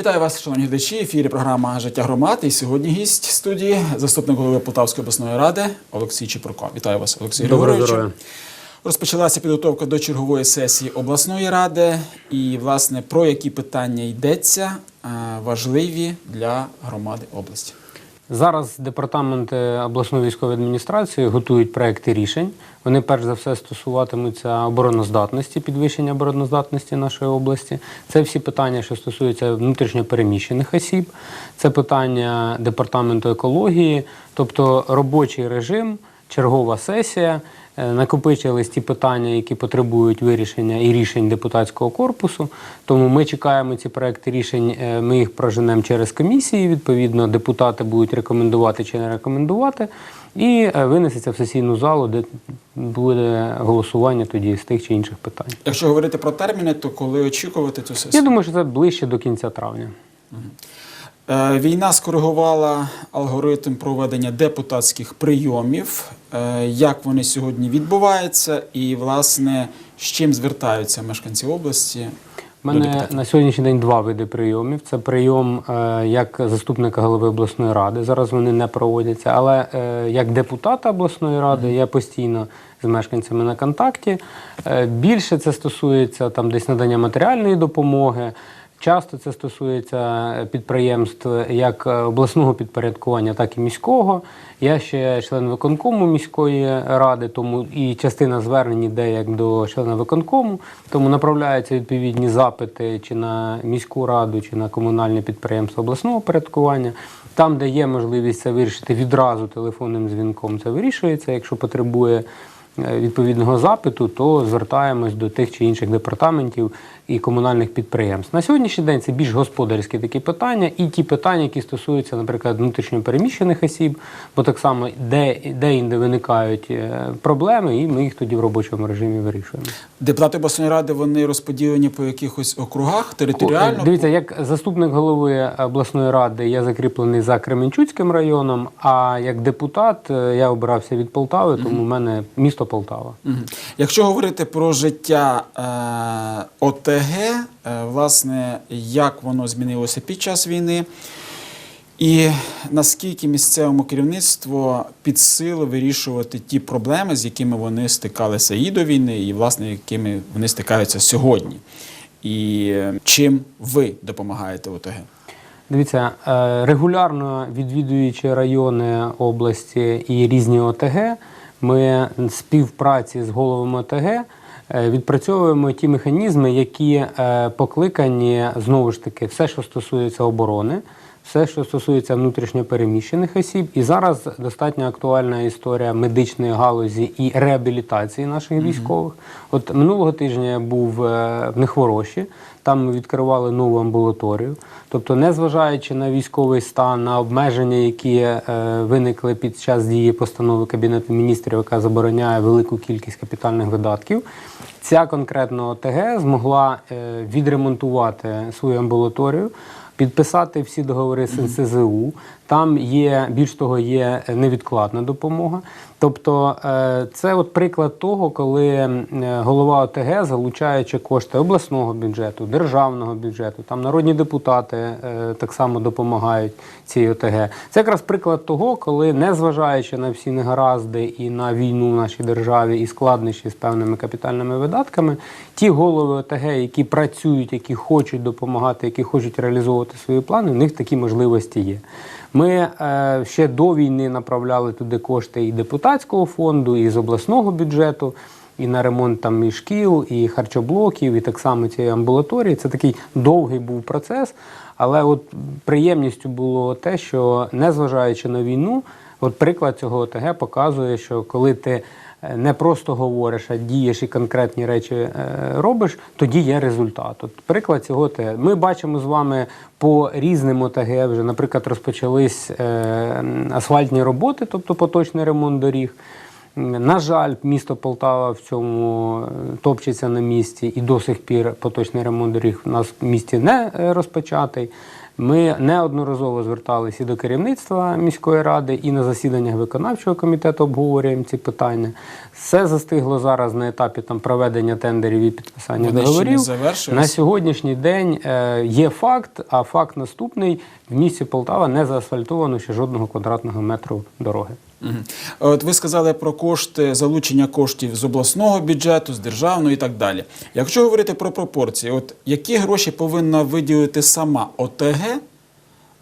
Вітаю вас, шановні глядачі. Ефірі програма Життя громад. І сьогодні гість студії, заступник голови Полтавської обласної ради Олексій Чепурко. Вітаю вас, Олексій Григорович. Розпочалася підготовка до чергової сесії обласної ради. І, власне, про які питання йдеться важливі для громади області. Зараз департамент обласної військової адміністрації готують проекти рішень. Вони перш за все стосуватимуться обороноздатності, підвищення обороноздатності нашої області. Це всі питання, що стосуються внутрішньопереміщених осіб, це питання департаменту екології, тобто робочий режим, чергова сесія. Е, Накопичились ті питання, які потребують вирішення і рішень депутатського корпусу. Тому ми чекаємо ці проекти рішень. е, Ми їх проженемо через комісії. Відповідно, депутати будуть рекомендувати чи не рекомендувати, і е, винесеться в сесійну залу, де буде голосування тоді з тих чи інших питань. Якщо говорити про терміни, то коли очікувати цю сесію? Я думаю, що це ближче до кінця травня. Е, Війна скоригувала алгоритм проведення депутатських прийомів. Е, Як вони сьогодні відбуваються, і власне з чим звертаються мешканці області? У мене на сьогоднішній день два види прийомів. Це прийом е, як заступника голови обласної ради. Зараз вони не проводяться, але е, як депутата обласної ради я постійно з мешканцями на контакті. Е, більше це стосується там десь надання матеріальної допомоги. Часто це стосується підприємств як е, обласного підпорядкування, так і міського. Я ще член виконкому міської ради, тому і частина звернень йде як до члена виконкому, тому направляються відповідні запити чи на міську раду, чи на комунальне підприємство обласного порядкування. Там, де є можливість це вирішити відразу телефонним дзвінком, це вирішується. Якщо потребує е, відповідного запиту, то звертаємось до тих чи інших департаментів і комунальних підприємств. На сьогоднішній день це більш господарські такі питання, і ті питання, які стосуються, наприклад, внутрішньопереміщених осіб, бо так само де, де інде виникають е, проблеми, і ми їх тоді в робочому режимі вирішуємо. Депутати обласної ради вони розподілені по якихось округах територіально. Дивіться, як заступник голови обласної ради я закріплений за Кременчуцьким районом, а як депутат е, я обирався від Полтави, тому в мене місто Полтава. Мгм. Якщо говорити про життя е, ОТГ, е, власне, як воно змінилося під час війни, і наскільки місцевому керівництву під силу вирішувати ті проблеми, з якими вони стикалися і до війни, і власне якими вони стикаються сьогодні, і е, чим ви допомагаєте ОТГ? Дивіться, е, регулярно відвідуючи райони області і різні ОТГ, ми співпраці з головами ОТГ відпрацьовуємо ті механізми, які е, покликані знову ж таки все, що стосується оборони. Все, що стосується внутрішньопереміщених осіб, і зараз достатньо актуальна історія медичної галузі і реабілітації наших військових. От минулого тижня я був е, в Нехвороші, там ми відкривали нову амбулаторію. Тобто, незважаючи на військовий стан, на обмеження, які е, виникли під час дії постанови Кабінету міністрів, яка забороняє велику кількість капітальних видатків, ця конкретно ОТГ змогла е, відремонтувати свою амбулаторію. Підписати всі договори з НСЗУ. Там є більш того, є невідкладна допомога. Тобто, е, це от приклад того, коли е, голова ОТГ, залучаючи кошти обласного бюджету, державного бюджету, там народні депутати е, так само допомагають цій ОТГ. Це якраз приклад того, коли, незважаючи на всі негаразди і на війну в нашій державі, і складнощі з певними капітальними видатками, ті голови ОТГ, які працюють, які хочуть допомагати, які хочуть реалізовувати свої плани, в них такі можливості є. Ми е, ще до війни направляли туди кошти і депутатського фонду, і з обласного бюджету, і на ремонт там і шкіл, і харчоблоків, і так само цієї амбулаторії. Це такий довгий був процес. Але от приємністю було те, що незважаючи на війну, от приклад цього ОТГ показує, що коли ти не просто говориш, а дієш і конкретні речі е, робиш, тоді є результат. От приклад цього ОТГ. Ми бачимо з вами по різним ОТГ вже, наприклад, розпочались е, асфальтні роботи, тобто поточний ремонт доріг. На жаль, місто Полтава в цьому е, топчеться на місці, і до сих пір поточний ремонт доріг у нас в місті не розпочатий. Ми неодноразово зверталися і до керівництва міської ради, і на засіданнях виконавчого комітету обговорюємо ці питання. Все застигло зараз на етапі там проведення тендерів і підписання Вони ще не договорів. На сьогоднішній день е, є факт, а факт наступний: в місті Полтава не заасфальтовано ще жодного квадратного метру дороги. От ви сказали про кошти, залучення коштів з обласного бюджету, з державного і так далі. Якщо говорити про пропорції, от які гроші повинна виділити сама ОТГ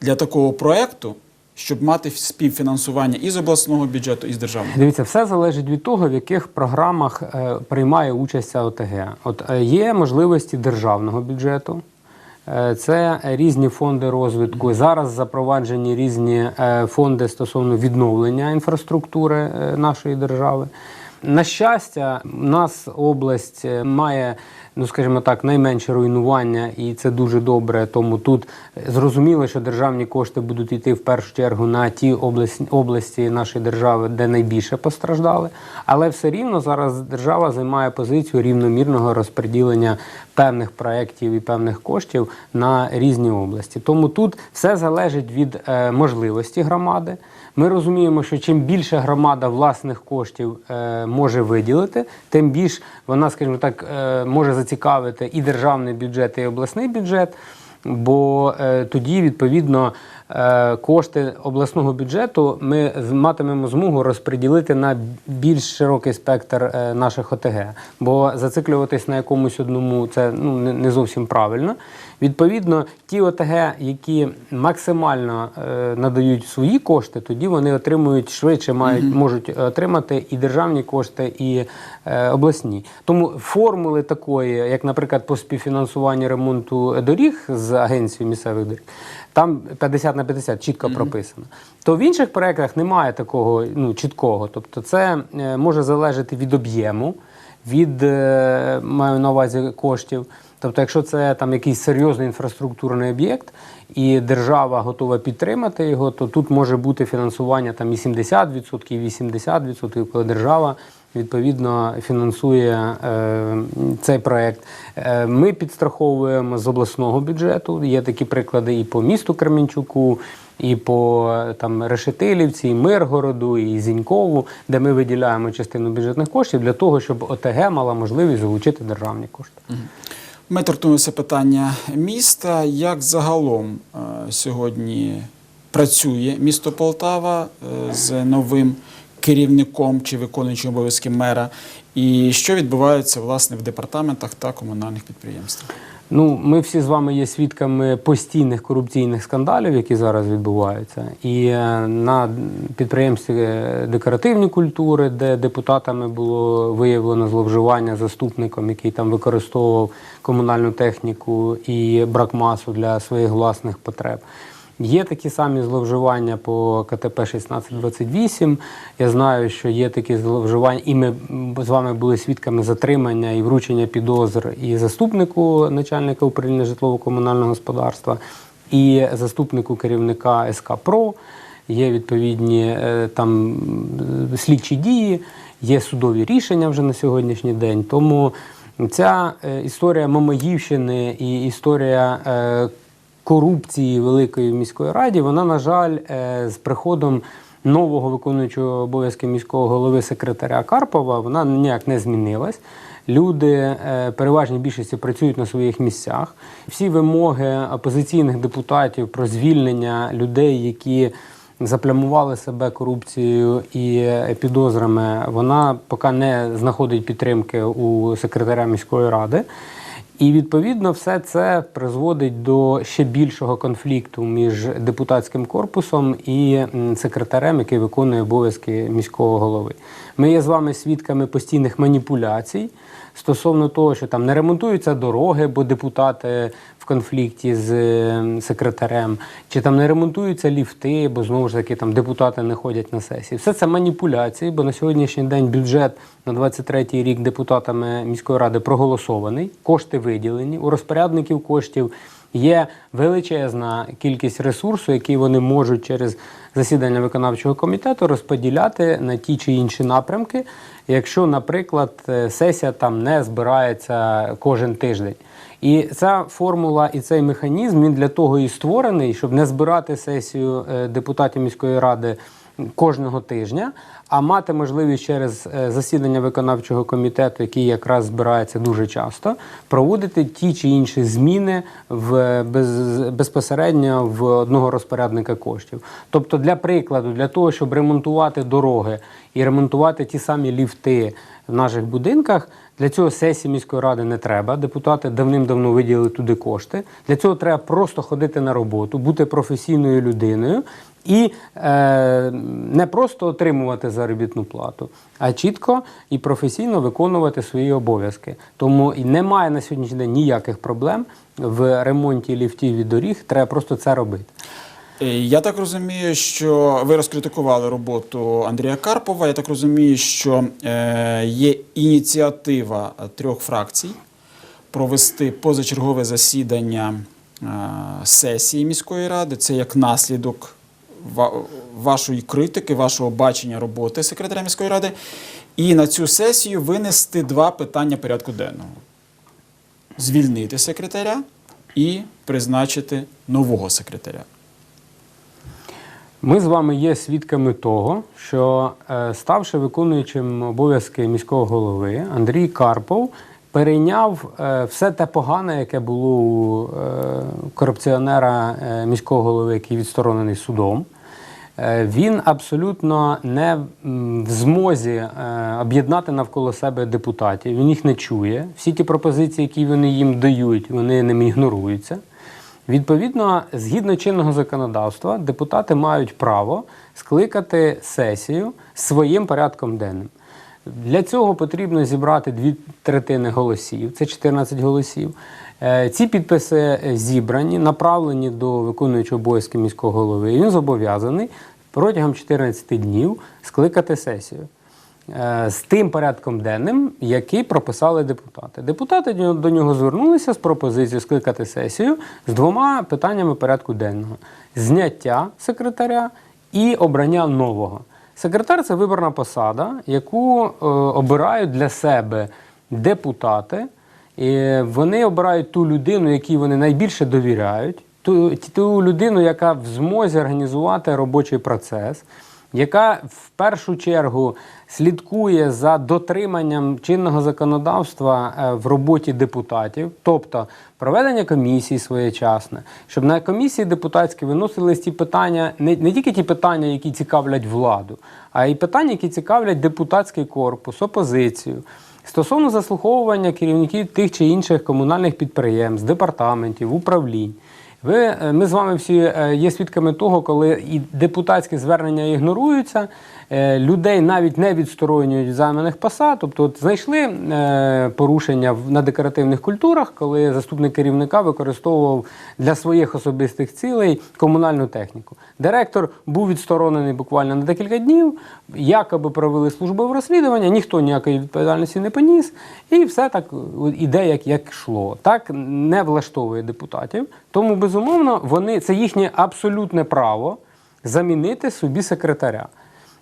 для такого проекту, щоб мати співфінансування і з обласного бюджету, і з державного? Дивіться, все залежить від того, в яких програмах е, приймає участь ОТГ. От е, є можливості державного бюджету. Е, Це різні фонди розвитку. Зараз запроваджені різні е, фонди стосовно відновлення інфраструктури е, нашої держави. На щастя, нас область е, має, ну скажімо так, найменше руйнування, і це дуже добре. Тому тут е, зрозуміло, що державні кошти будуть йти в першу чергу на ті області, області нашої держави, де найбільше постраждали. Але все рівно зараз держава займає позицію рівномірного розподілення певних проєктів і певних коштів на різні області. Тому тут все залежить від е, можливості громади. Ми розуміємо, що чим більше громада власних коштів е, може виділити, тим більш вона, скажімо так, е, може зацікавити і державний бюджет, і обласний бюджет. Бо е, тоді, відповідно, кошти обласного бюджету ми матимемо змогу розподілити на більш широкий спектр е, наших ОТГ. Бо зациклюватись на якомусь одному це ну, не, зовсім правильно. Відповідно, ті ОТГ, які максимально е, надають свої кошти, тоді вони отримують швидше, мають можуть отримати і державні кошти, і е, обласні. Тому формули такої, як, наприклад, по співфінансуванню ремонту доріг з агенцією місцевих доріг, там 50 на 50 чітко прописано. То в інших проєктах немає такого ну, чіткого. Тобто, це е, може залежати від об'єму, від е, маю на увазі коштів. Тобто, якщо це там якийсь серйозний інфраструктурний об'єкт, і держава готова підтримати його, то тут може бути фінансування там і 70%, і 80%, коли держава відповідно фінансує е, цей проект. Е, ми підстраховуємо з обласного бюджету. Є такі приклади і по місту Кременчуку, і по е, там Решетилівці, і Миргороду, і Зінькову, де ми виділяємо частину бюджетних коштів для того, щоб ОТГ мала можливість залучити державні кошти. Ми торкнулися питання міста. Як загалом сьогодні працює місто Полтава з новим керівником чи виконуючим обов'язки мера, і що відбувається власне в департаментах та комунальних підприємствах? Ну, ми всі з вами є свідками постійних корупційних скандалів, які зараз відбуваються. І е, на підприємстві е, декоративні культури, де депутатами було виявлено зловживання заступником, який там використовував комунальну техніку і брак масу для своїх власних потреб. Є такі самі зловживання по КТП 1628. Я знаю, що є такі зловживання, і ми з вами були свідками затримання і вручення підозр і заступнику начальника управління житлово-комунального господарства, і заступнику керівника СК ПРО. Є відповідні е, там слідчі дії, є судові рішення вже на сьогоднішній день. Тому ця е, історія Мамаївщини і історія. Корупції великої міської раді, вона, на жаль, е, з приходом нового виконуючого обов'язки міського голови секретаря Карпова, вона ніяк не змінилась. Люди е, переважній більшості працюють на своїх місцях. Всі вимоги опозиційних депутатів про звільнення людей, які заплямували себе корупцією і е, підозрами, вона поки не знаходить підтримки у секретаря міської ради. І відповідно все це призводить до ще більшого конфлікту між депутатським корпусом і секретарем, який виконує обов'язки міського голови. Ми є з вами свідками постійних маніпуляцій стосовно того, що там не ремонтуються дороги, бо депутати в конфлікті з е, секретарем, чи там не ремонтуються ліфти, бо знову ж таки там депутати не ходять на сесії. Все це маніпуляції, бо на сьогоднішній день бюджет на 23-й рік депутатами міської ради проголосований, кошти виділені у розпорядників коштів. Є величезна кількість ресурсу, який вони можуть через засідання виконавчого комітету розподіляти на ті чи інші напрямки, якщо, наприклад, е, сесія там не збирається кожен тиждень. І ця формула і цей механізм він для того і створений, щоб не збирати сесію е, депутатів міської ради кожного тижня, а мати можливість через е, засідання виконавчого комітету, який якраз збирається дуже часто, проводити ті чи інші зміни в без, безпосередньо в одного розпорядника коштів. Тобто, для прикладу, для того, щоб ремонтувати дороги і ремонтувати ті самі ліфти в наших будинках. Для цього сесії міської ради не треба. Депутати давним-давно виділили туди кошти. Для цього треба просто ходити на роботу, бути професійною людиною і е, не просто отримувати заробітну плату, а чітко і професійно виконувати свої обов'язки. Тому і немає на сьогоднішній день ніяких проблем в ремонті ліфтів і доріг. Треба просто це робити. Е, Я так розумію, що ви розкритикували роботу Андрія Карпова. Я так розумію, що е, є ініціатива трьох фракцій провести позачергове засідання е, сесії міської ради. Це як наслідок вашої критики, вашого бачення роботи секретаря міської ради. І на цю сесію винести два питання порядку денного: звільнити секретаря і призначити нового секретаря. Ми з вами є свідками того, що е, ставши виконуючим обов'язки міського голови, Андрій Карпов перейняв е, все те погане, яке було у е, корупціонера е, міського голови, який відсторонений судом. Він абсолютно не в змозі об'єднати навколо себе депутатів. Він їх не чує. Всі ті пропозиції, які вони їм дають, вони ними ігноруються. Відповідно, згідно чинного законодавства, депутати мають право скликати сесію своїм порядком денним. Для цього потрібно зібрати дві третини голосів, це 14 голосів. Е, Ці підписи е, зібрані, направлені до виконуючого обов'язки міського голови. Він зобов'язаний протягом 14 днів скликати сесію е, з тим порядком денним, який прописали депутати. Депутати до нього звернулися з пропозицією скликати сесію з двома питаннями порядку денного: зняття секретаря і обрання нового. Секретар це виборна посада, яку е, обирають для себе депутати. І вони обирають ту людину, якій вони найбільше довіряють, ту, ту людину, яка в змозі організувати робочий процес, яка в першу чергу слідкує за дотриманням чинного законодавства е, в роботі депутатів, тобто проведення комісії своєчасне, щоб на комісії депутатські виносились ті питання, не, не тільки ті питання, які цікавлять владу, а й питання, які цікавлять депутатський корпус, опозицію. Стосовно заслуховування керівників тих чи інших комунальних підприємств, департаментів, управлінь. Ви, е, ми з вами всі е, є свідками того, коли і депутатські звернення ігноруються, людей навіть не відсторонюють від займаних посад. Тобто, от знайшли е, порушення в- на декоративних культурах, коли заступник керівника використовував для своїх особистих цілей комунальну техніку. Директор був відсторонений буквально на декілька днів, якоби провели службове розслідування, ніхто ніякої відповідальності не поніс, і все так е, іде, як, як йшло. Так не влаштовує депутатів. Тому, безумовно, вони це їхнє абсолютне право замінити собі секретаря.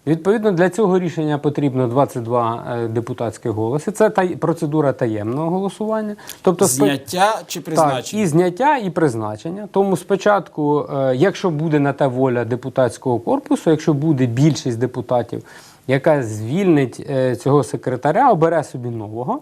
Відповідно, для цього рішення потрібно 22 е, депутатські голоси. Це та процедура таємного голосування. Тобто Зняття чи призначення? так, і зняття, і призначення. Тому спочатку, е, якщо буде на те воля депутатського корпусу, якщо буде більшість депутатів, яка звільнить е, цього секретаря, обере собі нового,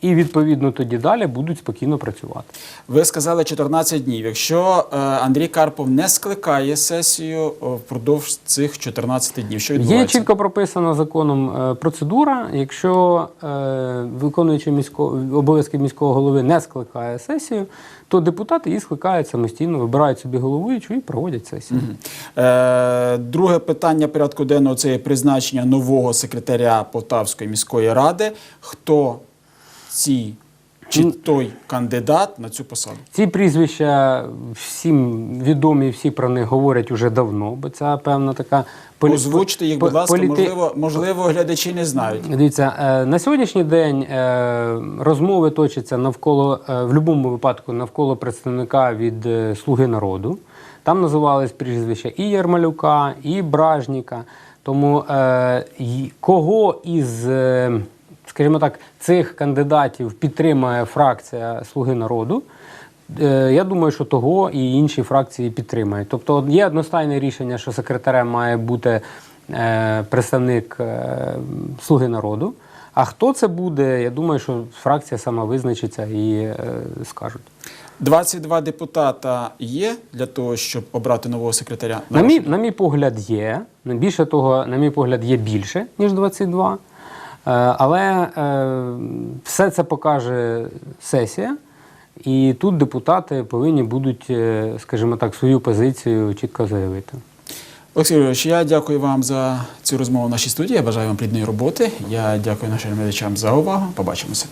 і відповідно тоді далі будуть спокійно працювати. Ви сказали 14 днів. Якщо е, Андрій Карпов не скликає сесію впродовж цих 14 днів, що Є чітко прописана законом е, процедура. Якщо е, виконуючий міського обов'язки міського голови не скликає сесію, то депутати її скликають самостійно, вибирають собі головуючу і проводять сесію. Е, друге питання порядку денного це є призначення нового секретаря Полтавської міської ради. Хто ці чи той кандидат на цю посаду? Ці прізвища всім відомі, всі про них говорять уже давно, бо це певна така полі- Озвучте їх, будь ласка, політи- можливо, можливо, глядачі не знають. Дивіться, е, на сьогоднішній день е, розмови точаться навколо е, в будь-якому випадку навколо представника від Слуги народу. Там називались прізвища і Ярмалюка, і Бражніка. Тому кого із, скажімо так, цих кандидатів підтримає фракція Слуги народу? Е, Я думаю, що того і інші фракції підтримають. Тобто є одностайне рішення, що секретарем має бути е, представник е, Слуги народу. А хто це буде? Я думаю, що фракція сама визначиться і скажуть. 22 депутата є для того, щоб обрати нового секретаря. На мій, на мій погляд, є. Більше того, на мій погляд, є більше, ніж 22. Е, Але е, все це покаже сесія, і тут депутати повинні будуть, е, скажімо так, свою позицію чітко заявити. Олексій Юрійович, я дякую вам за цю розмову в нашій студії. Я бажаю вам плідної роботи. Я дякую нашим глядачам за увагу. Побачимося.